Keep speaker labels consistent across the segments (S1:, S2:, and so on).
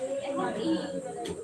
S1: and not eat.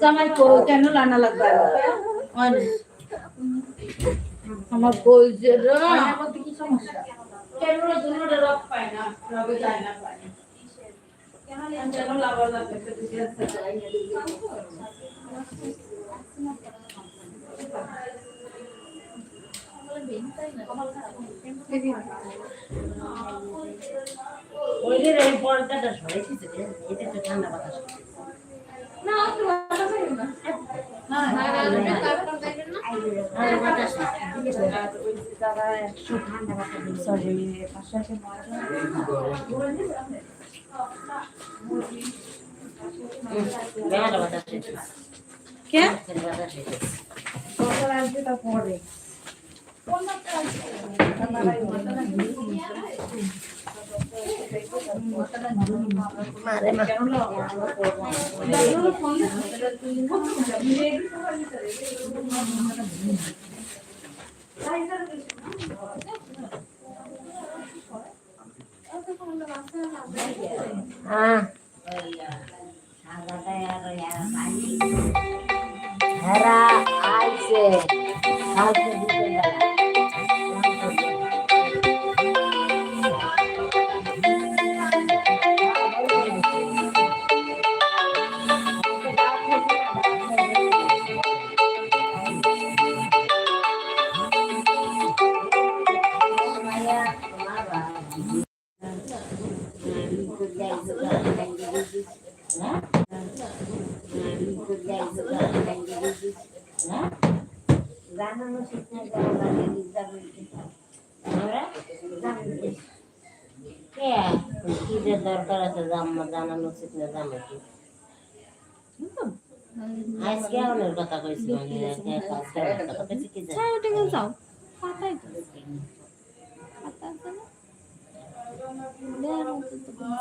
S1: জামাই কেন লানা লাগবে? আমার যে কি সমস্যা? কেন রক পায় না রবে যায় না পায়। কেন লাভার লাগবে
S2: ওই যে এই পর্দাটা সরেছি তো এটা তো ঠান্ডা বাতাস
S1: না বাতাস হয় হ্যাঁ। কে
S2: বাতাস। Hera Aisyah. Aisyah দরকার আছে জানানো উচিত না জানো কি আজকে আমার কথা কইছি মানে কথা কইছি কি
S1: যাও পাতাই তো পাতা আছে না দেয়ার মতো তো কোনো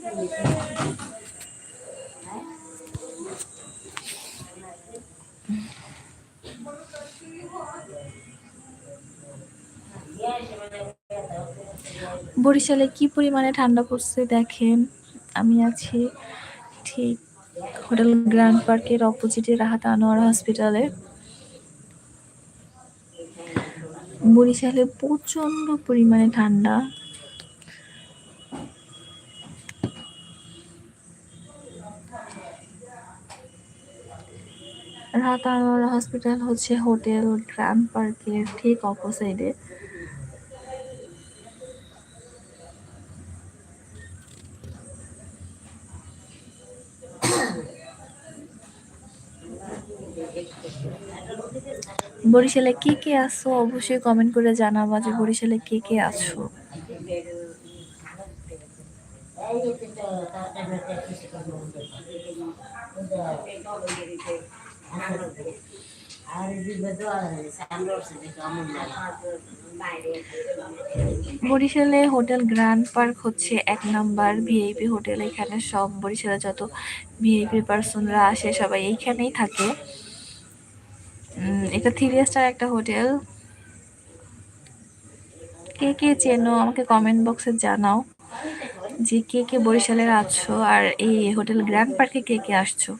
S1: Thank নেই। বরিশালে কি পরিমাণে ঠান্ডা পড়ছে দেখেন, আমি আছি ঠিক হোটেল গ্র্যান্ড পার্কের অপোজিটে রাহাত আনোয়ার হসপিটালে। বরিশালে প্রচণ্ড পরিমাণে ঠান্ডা। রাহাত আনোয়ার হসপিটাল হচ্ছে হোটেল গ্র্যান্ড পার্কের ঠিক অপোসাইডে। বরিশালে কে কে আছো? অবশ্যই কমেন্ট করে জানাবা যে বরিশালে কে কে আছো।
S3: বরিশালে হোটেল গ্র্যান্ড পার্ক হচ্ছে এক নাম্বার ভিআইপি হোটেল। এখানে সব বরিশালে যত ভিআইপি পার্সনরা আসে সবাই এইখানেই থাকে। এটা থ্রি স্টার একটা হোটেল কে কে চেনো আমাকে কমেন্ট বক্সে জানাও যে কে কে বরিশালের আছো আর এই হোটেল গ্র্যান্ড পার্কে কে কে আসছো?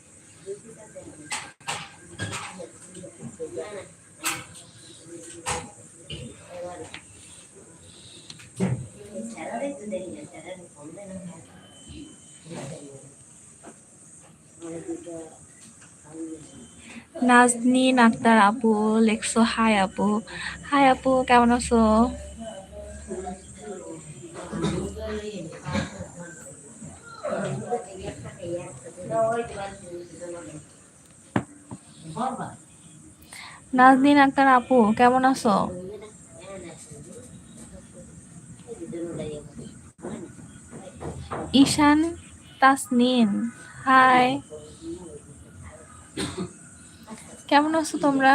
S3: নাজনীন আক্তার আপু, লেখছো, হাই আপু। হাই আপু, কেমন আছো? নাজনীন আক্তার আপু, কেমন আছো? ঈশান তাসনিন হাই। কেমন আছো তোমরা?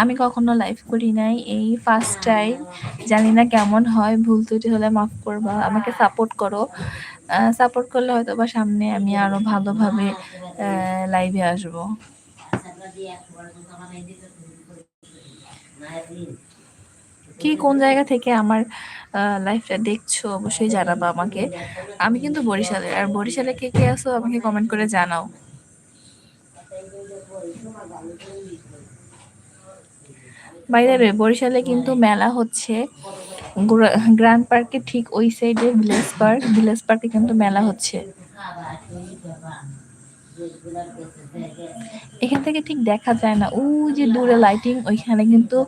S3: আমি কখনো লাইভ করি নাই, এই ফার্স্ট টাইম জানি না কেমন হয়, ভুল ত্রুটি হলে মাফ করবা, আমাকে সাপোর্ট করো। সাপোর্ট করলে হয়তো বা সামনে আমি আরও ভালোভাবে লাইভে আসব। কি কোন জায়গা থেকে আমার লাইফটা দেখছ, অবশ্যই জানাব আমাকে। আমি কিন্তু বরিশালের আর বরিশালে কে কে আছো আমাকে কমেন্ট করে জানাও। বাইরে বরিশালে কিন্তু মেলা হচ্ছে। গ্র্যান্ড পার্কে ঠিক ওই সাইডে ভিলেজ পার্ক ভিলেজ পার্কে কিন্তু মেলা হচ্ছে। এখান থেকে ঠিক দেখা যায় না। ওই যে দূরে লাইটিং ওইখানে কিন্তু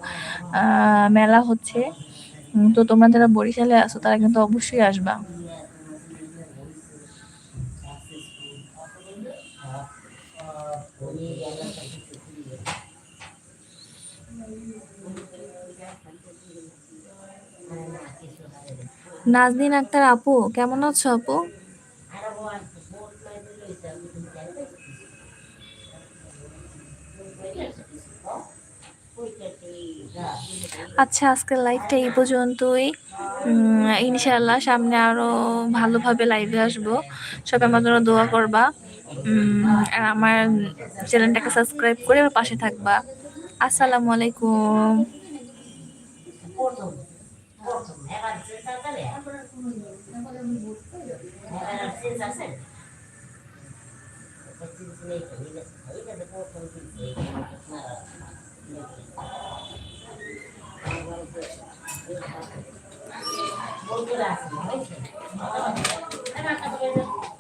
S3: মেলা হচ্ছে। তো তোমরা যারা বরিশালে আছো, তারা কিন্তু অবশ্যই আসবা। নাজনীন আক্তার, আপু, কেমন আছো আপু? আচ্ছা আজকের লাইভটা এই পর্যন্তই। ইনশাআল্লাহ সামনে আরও ভালোভাবে লাইভে আসব। সবাই আমার জন্য দোয়া করবা। আর আমার চ্যানেলটাকে সাবস্ক্রাইব করে আমার পাশে থাকবা। আসসালামু আলাইকুম।
S2: Thank you.